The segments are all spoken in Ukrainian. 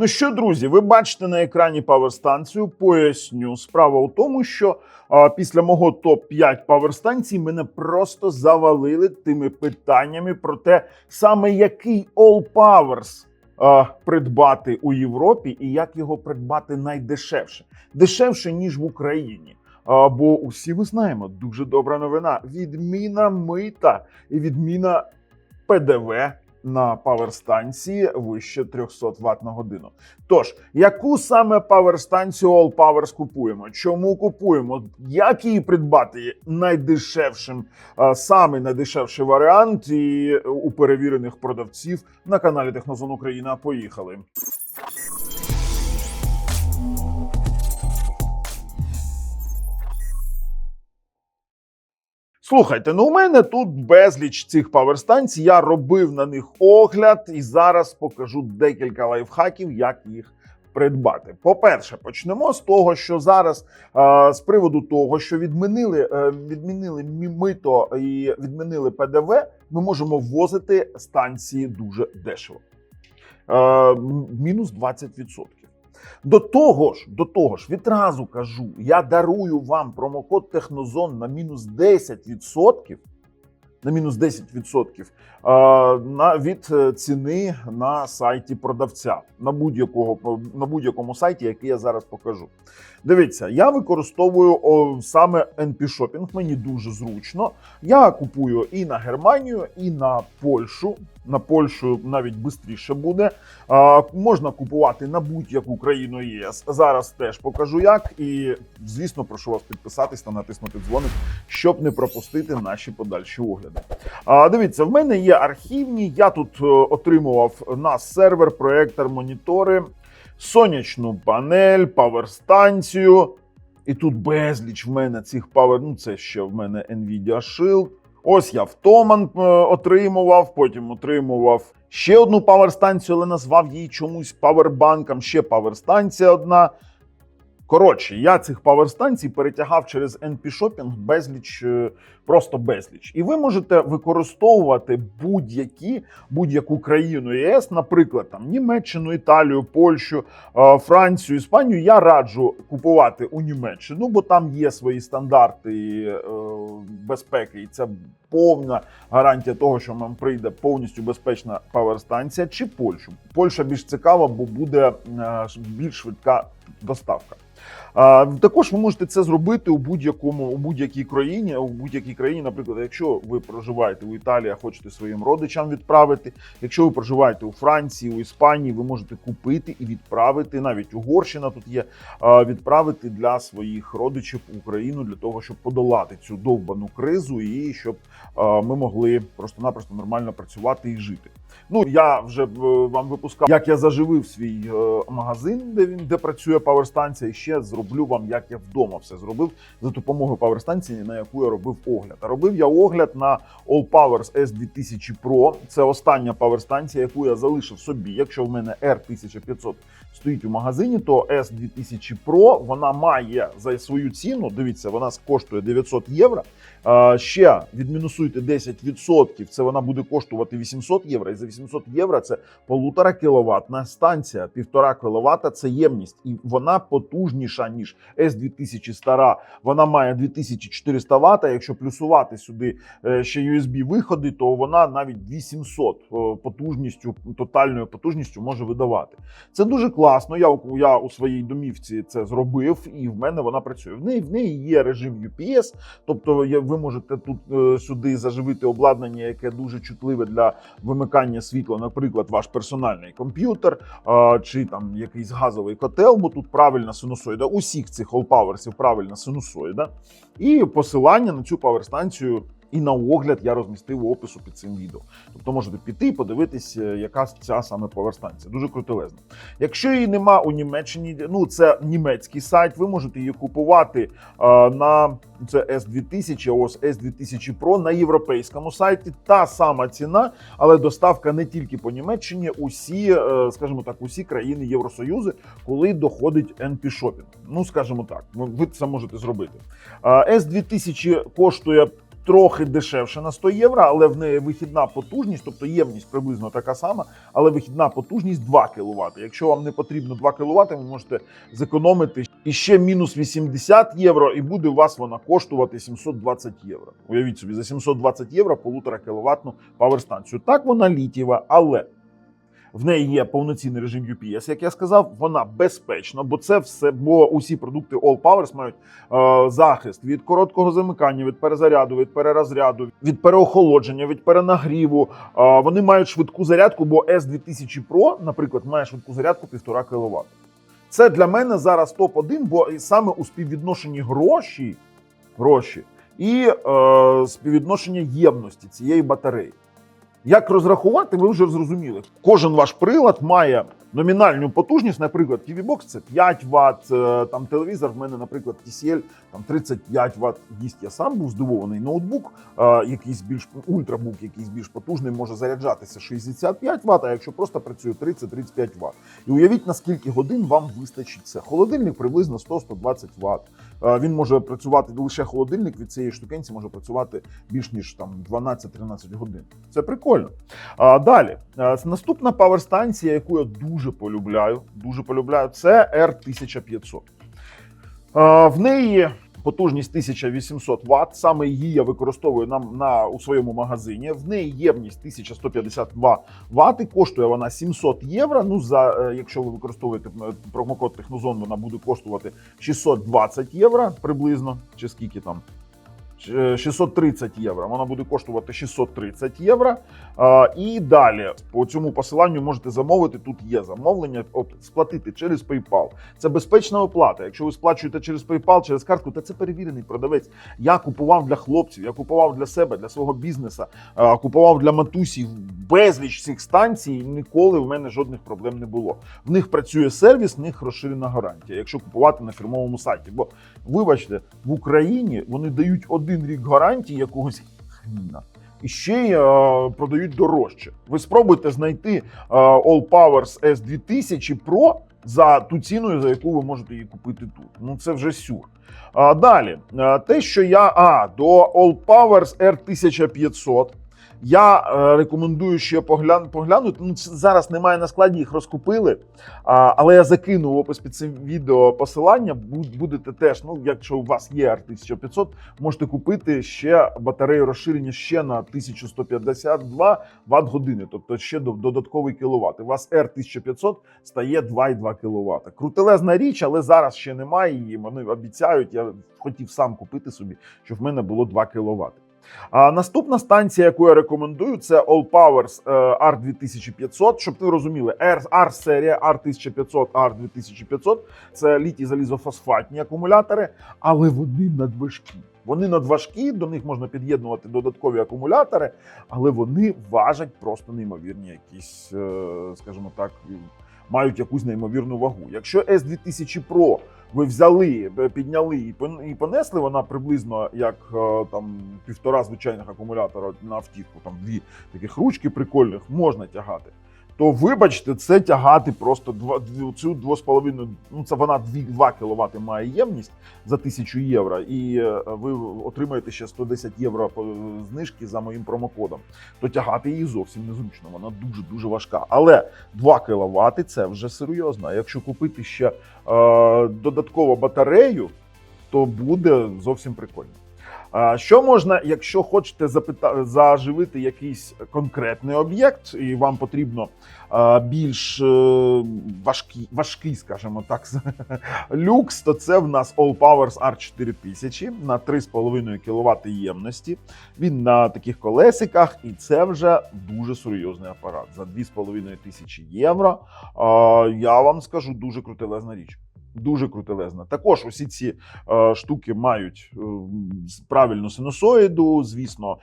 Ну що, друзі, ви бачите на екрані паверстанцію. Поясню. Справа у тому, що а, після мого топ-5 паверстанцій мене просто завалили тими питаннями про те, саме який All Powers а, придбати у Європі і як його придбати найдешевше, дешевше ніж в Україні. А, бо усі ми знаємо, дуже добра новина. Відміна мита і відміна ПДВ на паверстанції вище 300 Вт на годину. Тож, яку саме паверстанцію All Powers купуємо? Чому купуємо? Як її придбати найдешевшим, саме найдешевший варіант і у перевірених продавців на каналі Технозон Україна. Поїхали. Слухайте, ну у мене тут безліч цих паверстанцій. Я робив на них огляд і зараз покажу декілька лайфхаків, як їх придбати. По-перше, почнемо з того, що зараз е, з приводу того, що відмінили, е, відмінили мі- мито і відмінили ПДВ, ми можемо ввозити станції дуже дешево. Е, мінус 20%. До того ж, до того ж, відразу кажу, я дарую вам промокод Технозон на мінус 10%, на мінус 10% е, на, від е, ціни на сайті продавця на будь-якого на будь-якому сайті, який я зараз покажу. Дивіться, я використовую о, саме NP Shopping, мені дуже зручно. Я купую і на Германію, і на Польщу. На Польщу навіть швидше буде. А, можна купувати на будь-яку країну ЄС. Зараз теж покажу як. І звісно, прошу вас підписатись та натиснути дзвоник, щоб не пропустити наші подальші огляди. А, дивіться, в мене є архівні. Я тут е, отримував на сервер, проектор, монітори, сонячну панель, паверстанцію. І тут безліч в мене цих павер. Ну, це ще в мене Nvidia Shield. Ось я втоман е, отримував, потім отримував ще одну паверстанцію, але назвав її чомусь павербанком. Ще паверстанція одна. Коротше, я цих паверстанцій перетягав через NP Shopping безліч, е, просто безліч. І ви можете використовувати будь-які будь-яку країну ЄС, наприклад, там Німеччину, Італію, Польщу, е, Францію, Іспанію. Я раджу купувати у Німеччину, бо там є свої стандарти е, безпеки, і це повна гарантія того, що нам прийде повністю безпечна паверстанція, чи Польщу. Польща більш цікава, бо буде е, більш швидка доставка. Також ви можете це зробити у будь-якому у будь-якій країні. У будь-якій країні, наприклад, якщо ви проживаєте у Італії, хочете своїм родичам відправити. Якщо ви проживаєте у Франції, у Іспанії, ви можете купити і відправити. Навіть Угорщина тут є відправити для своїх родичів Україну для того, щоб подолати цю довбану кризу і щоб ми могли просто-напросто нормально працювати і жити. Ну я вже е, вам випускав, як я заживив свій е, магазин, де він де працює паверстанція. І ще зроблю вам, як я вдома все зробив за допомогою паверстанції, на яку я робив огляд. А робив я огляд на All Powers S2000 Pro. Це остання паверстанція, яку я залишив собі. Якщо в мене R1500 стоїть у магазині, то S2000 Pro вона має за свою ціну. Дивіться, вона коштує 900 євро. Ще відмінусуйте 10%, це вона буде коштувати 800 євро. І за 800 євро це полутора кіловатна станція, півтора кіловата це ємність, і вона потужніша ніж S2000 стара. Вона має 2400 Вт. Якщо плюсувати сюди е, ще USB виходи, то вона навіть 800 е, потужністю, тотальною потужністю може видавати. Це дуже класно. Я, я у своїй домівці це зробив, і в мене вона працює. В неї в неї є режим UPS, тобто є- ви можете тут е, сюди заживити обладнання, яке дуже чутливе для вимикання світла, наприклад, ваш персональний комп'ютер чи там якийсь газовий котел, бо тут правильна синусоїда. Усіх цих all-powersів правильна синусоїда. І посилання на цю паверстанцію і на огляд я розмістив опису під цим відео. Тобто можете піти і подивитись, е, яка ця саме поверстанція. Дуже крутелезна. Якщо її нема у Німеччині, ну це німецький сайт, ви можете її купувати е, на це S2000, а ось S2000 Pro на європейському сайті. Та сама ціна, але доставка не тільки по Німеччині, усі, е, скажімо так, усі країни Євросоюзу, коли доходить NP Shopping. Ну, скажімо так, ви це можете зробити. Е, S2000 коштує трохи дешевше на 100 євро, але в неї вихідна потужність, тобто ємність приблизно така сама, але вихідна потужність 2 кВт. Якщо вам не потрібно 2 кВт, ви можете зекономити і ще мінус 80 євро, і буде у вас вона коштувати 720 євро. Уявіть собі, за 720 євро полутора кіловатну паверстанцію. Так вона літіва, але в неї є повноцінний режим UPS, як я сказав, вона безпечна, бо це все, бо усі продукти All Powers мають е, захист від короткого замикання, від перезаряду, від перерозряду, від переохолодження, від перенагріву. Е, вони мають швидку зарядку, бо S2000 Pro, наприклад, має швидку зарядку 1,5 кВт. Це для мене зараз топ-1, бо саме у співвідношенні гроші, гроші і е, співвідношення ємності цієї батареї. Як розрахувати, ви вже зрозуміли. Кожен ваш прилад має номінальну потужність, наприклад, TV Box це 5 Вт, е, там телевізор в мене, наприклад, TCL там 35 Вт їсть. Я сам був здивований. Ноутбук, е, якийсь більш ультрабук, якийсь більш потужний, може заряджатися 65 Вт, а якщо просто працює 30-35 Вт. І уявіть, на скільки годин вам вистачить це. Холодильник приблизно 100-120 Вт. Е, Він може працювати лише холодильник від цієї штукенці може працювати більш ніж там 12-13 годин. Це прикольно. А, далі, Е, наступна паверстанція, яку я дуже полюбляю, дуже полюбляю, це R1500. Е, В неї потужність 1800 Вт. Саме її я використовую нам на у своєму магазині. В неї ємність 1152 Вт. Коштує вона 700 євро. Ну за е, якщо ви використовуєте промокод Технозон, вона буде коштувати 620 євро приблизно. Чи скільки там? Е, 630 євро. Вона буде коштувати 630 євро. І далі по цьому посиланню можете замовити. Тут є замовлення, сплатити через PayPal. Це безпечна оплата. Якщо ви сплачуєте через PayPal, через картку, то це перевірений продавець. Я купував для хлопців, я купував для себе, для свого бізнесу, а, купував для матусів безліч цих станцій. Ніколи в мене жодних проблем не було. В них працює сервіс, в них розширена гарантія, якщо купувати на фірмовому сайті. Бо вибачте, в Україні вони дають один рік гарантії якогось хріна. І ще й е, продають дорожче. Ви спробуйте знайти е, All Powers S2000 Pro за ту ціну, за яку ви можете її купити тут. Ну це вже сюр. А далі, е, те, що я а до All Powers R1500. Я е, рекомендую ще поглян, поглянути. Ну, зараз немає на складі, їх розкупили. Але я закину в опис під цим відео посилання. Буд- Будете теж, ну, якщо у вас є R1500, можете купити ще батарею розширення ще на 1152 Вт години, тобто ще до- додатковий кіловат. У вас R1500 стає 2,2 кВт. Крутелезна річ, але зараз ще немає її. Вони обіцяють. Я хотів сам купити собі, щоб в мене було 2 кВт. А наступна станція, яку я рекомендую, це All Powers е, R2500. Щоб ви розуміли, R, серія R1500, R2500 це літій залізофосфатні акумулятори, але вони надважкі. Вони надважкі, до них можна під'єднувати додаткові акумулятори, але вони важать просто неймовірні якісь, е, скажімо так, мають якусь неймовірну вагу. Якщо S2000 Pro ви взяли, підняли і понесли, вона приблизно як е, там півтора звичайних акумулятора на автівку, там дві таких ручки прикольних можна тягати. То вибачте, це тягати просто два, цю 2,5, ну це вона 2 кВт має ємність за 1000 євро, і е, ви отримаєте ще 110 євро знижки за моїм промокодом. То тягати її зовсім незручно, вона дуже дуже важка. Але 2 кВт це вже серйозно. Якщо купити ще е, додатково батарею, то буде зовсім прикольно. Що можна, якщо хочете запита... заживити якийсь конкретний об'єкт, і вам потрібно більш е, важкий, важкий, скажімо так, люкс, то це в нас All Powers R4000 на 3,5 кВт ємності. Він на таких колесиках, і це вже дуже серйозний апарат. За 2,5 тисячі євро. Я вам скажу дуже крутелезна річ. Дуже крутелезна. Також усі ці е, штуки мають е, правильну синусоїду, звісно,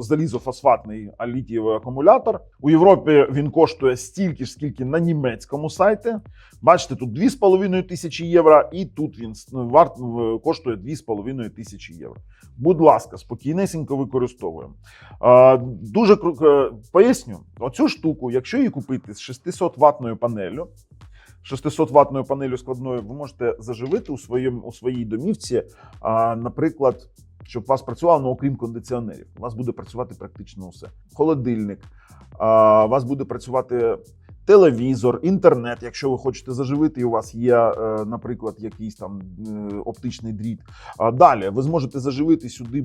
залізофосфатний алітієвий акумулятор. У Європі він коштує стільки ж, скільки на німецькому сайті. Бачите, тут 2,5 тисячі євро, і тут він варт, коштує 2,5 тисячі євро. Будь ласка, спокійнесенько використовуємо. Е, дуже е, поясню, оцю штуку, якщо її купити з 600 ватною панелью, 600 ватною панелью складною ви можете заживити у своєму у своїй домівці, а, наприклад, щоб у вас працювало, ну, окрім кондиціонерів. У вас буде працювати практично все. Холодильник, а, у вас буде працювати телевізор, інтернет, якщо ви хочете заживити, і у вас є, е, наприклад, якийсь там е, оптичний дріт. Далі ви зможете заживити сюди.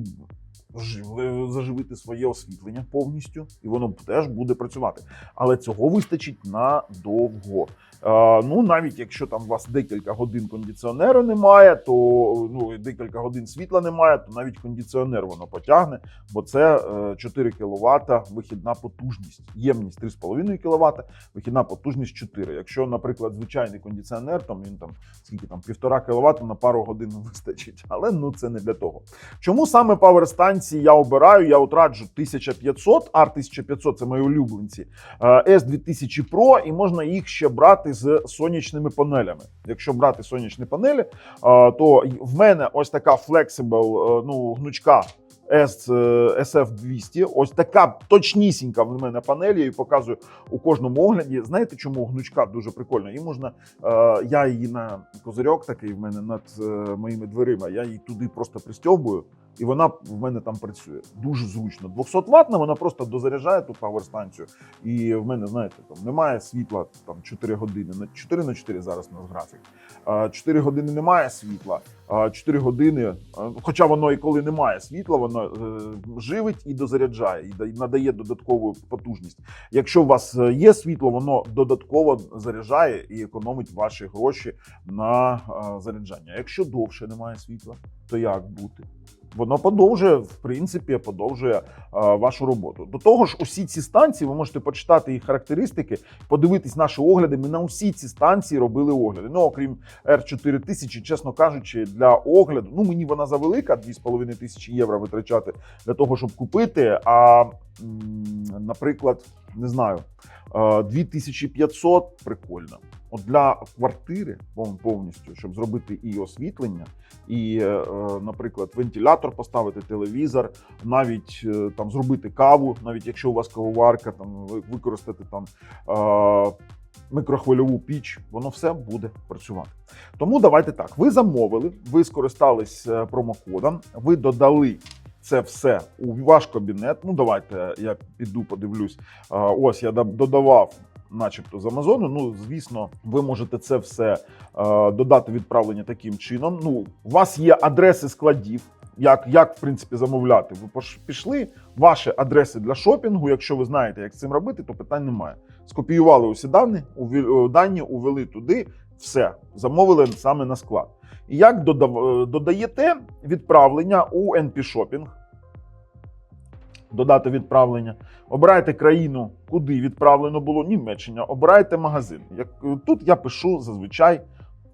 Заживити своє освітлення повністю, і воно теж буде працювати. Але цього вистачить надовго. Е, ну, навіть якщо там у вас декілька годин кондиціонеру немає, то ну, декілька годин світла немає, то навіть кондиціонер воно потягне, бо це е, 4 кВт вихідна потужність. Ємність 3,5 кВт, вихідна потужність 4. Якщо, наприклад, звичайний кондиціонер, там він там скільки там півтора кВт на пару годин вистачить. Але ну це не для того. Чому саме павер станції я обираю? Я от раджу 1500, R 1500 це мої улюбленці. Е, S2000 Pro, і можна їх ще брати з сонячними панелями. Якщо брати сонячні панелі, то в мене ось така е, ну гнучка. S, е, SF200, ось така точнісінька в мене панель, я її показую у кожному огляді. Знаєте, чому гнучка дуже прикольна? Її можна, е, я її на козирьок такий в мене над е, моїми дверима, я її туди просто пристьобую, і вона в мене там працює. Дуже зручно. 200 ватна, вона просто дозаряджає ту паверстанцію. І в мене, знаєте, там немає світла там 4 години. На 4 на 4 зараз у нас графік. 4 години немає світла. а 4 години, хоча воно і коли немає світла, воно е, живить і дозаряджає, і надає додаткову потужність. Якщо у вас е, є світло, воно додатково заряджає і економить ваші гроші на е, заряджання. Якщо довше немає світла, то як бути? Воно подовжує, в принципі, подовжує вашу роботу. До того ж, усі ці станції, ви можете почитати їх характеристики, подивитись наші огляди. Ми на усі ці станції робили огляди. Ну, окрім R4000, чесно кажучи, для огляду, ну мені вона завелика, 2,5 тисячі євро витрачати для того, щоб купити. А, наприклад, не знаю, 2500 прикольно. От для квартири повністю, щоб зробити і освітлення, і, е, е, наприклад, вентилятор поставити, телевізор, навіть е, там зробити каву, навіть якщо у вас кавоварка, там ви- використати там. е, Микрохвильову піч, воно все буде працювати. Тому давайте так. Ви замовили, ви скористались е, промокодом, ви додали це все у ваш кабінет. Ну, давайте я піду, подивлюсь. Ось я дав- додавав, начебто, з Амазону. Ну, звісно, ви можете це все е, додати відправлення таким чином. Ну, у вас є адреси складів. Як, як в принципі замовляти? Ви пішли ваші адреси для шопінгу. Якщо ви знаєте, як цим робити, то питань немає. Скопіювали усі дані, дані увели туди, все замовили саме на склад. Як е, додаєте відправлення у NP Shopping, додати відправлення, обирайте країну, куди відправлено було Німеччина, обирайте магазин. Як е, тут я пишу зазвичай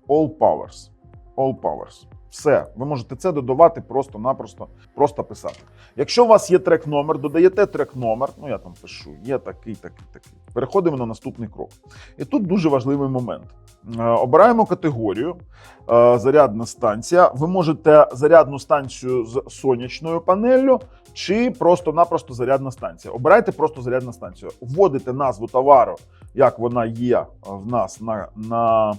All Powers. All Powers. Все, ви можете це додавати просто-напросто, просто писати. Якщо у вас є трек номер, додаєте трек номер. Ну я там пишу, є такий, такий, такий. Переходимо на наступний крок. І тут дуже важливий момент. Е, Обираємо категорію е, зарядна станція. Ви можете зарядну станцію з сонячною панеллю чи просто-напросто зарядна станція. Обирайте просто зарядну станцію. Вводите назву товару, як вона є в нас на, на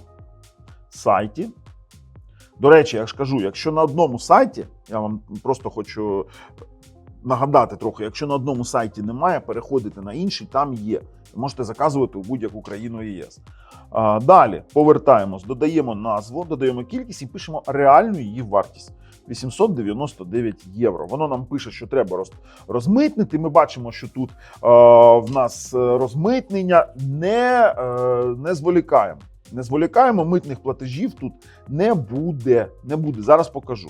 сайті. До речі, я ж кажу, якщо на одному сайті, я вам просто хочу нагадати трохи, якщо на одному сайті немає, переходите на інший, там є. Можете заказувати у будь-яку країну ЄС. Далі повертаємось, додаємо назву, додаємо кількість і пишемо реальну її вартість. 899 євро. Воно нам пише, що треба роз, розмитнити. Ми бачимо, що тут е, в нас е, розмитнення не, е, не зволікаємо. Не зволікаємо, митних платежів тут не буде. Не буде. Зараз покажу.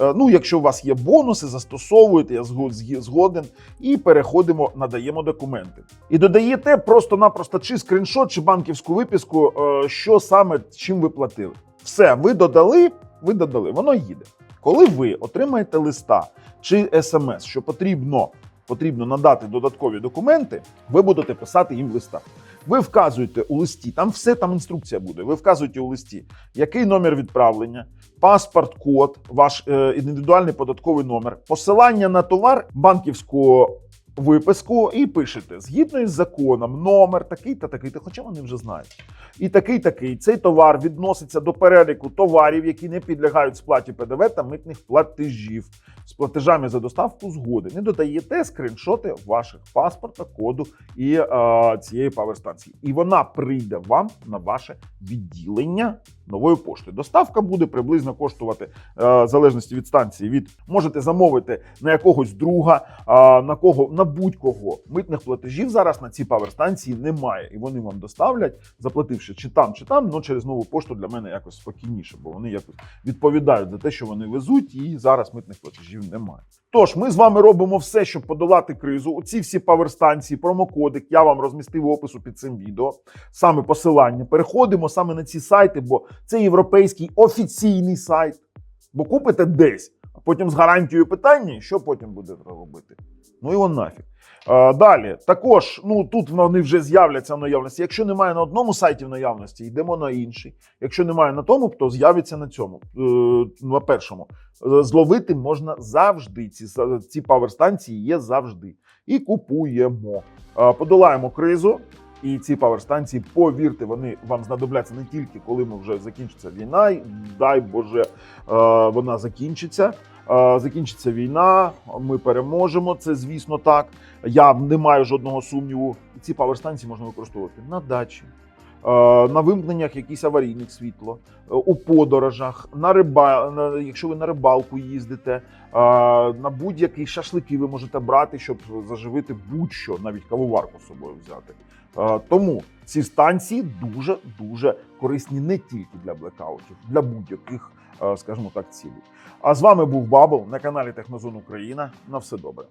Е, Ну, якщо у вас є бонуси, застосовуєте, я згоден, і переходимо, надаємо документи. І додаєте просто-напросто чи скріншот, чи банківську виписку, е, що саме чим ви платили. Все, ви додали, ви додали, воно їде. Коли ви отримаєте листа чи смс, що потрібно, потрібно надати додаткові документи, ви будете писати їм в листах. Ви вказуєте у листі, там все там інструкція буде. Ви вказуєте у листі, який номер відправлення, паспорт, код, ваш е, індивідуальний податковий номер, посилання на товар, банківську виписку і пишете згідно із законом, номер такий та такий, та хоча вони вже знають. І такий такий цей товар відноситься до переліку товарів, які не підлягають сплаті ПДВ та митних платежів з платежами за доставку згоди. Не додаєте скріншоти ваших паспорта, коду і е, цієї паверстанції. І вона прийде вам на ваше відділення нової пошти. Доставка буде приблизно коштувати, е, в залежності від станції, від можете замовити на якогось друга, на кого на будь-кого. Митних платежів зараз на ці паверстанції немає, і вони вам доставлять, заплативши чи там, чи там, ну через нову пошту для мене якось спокійніше, бо вони якось відповідають за те, що вони везуть, і зараз митних платежів немає. Тож ми з вами робимо все, щоб подолати кризу. Оці всі паверстанції, промокодик я вам розмістив в опису під цим відео. Саме посилання. Переходимо саме на ці сайти, бо це європейський офіційний сайт. Бо купите десь, а потім з гарантією питання, що потім будете робити. Ну його нафіг. Е, Далі, також, ну тут вони вже з'являться в наявності. Якщо немає на одному сайті в наявності, йдемо на інший. Якщо немає на тому, то з'явиться на цьому. Е, На першому. Е, Зловити можна завжди. Ці, ці паверстанції є завжди. І купуємо. Подолаємо кризу. І ці паверстанції, повірте, вони вам знадобляться не тільки коли ми вже закінчиться війна, дай Боже, вона закінчиться. Е, Закінчиться війна, ми переможемо. Це звісно так. Я не маю жодного сумніву. Ці паверстанції можна використовувати на дачі, е, на вимкненнях якісь аварійних світло, е, у подорожах, на риба, якщо ви на рибалку їздите, на будь-які шашлики ви можете брати, щоб заживити будь-що, навіть кавоварку з собою взяти. Тому ці станції дуже дуже корисні не тільки для блекаутів, для будь-яких, скажімо так, цілі. А з вами був Бабл на каналі Технозон Україна. На все добре.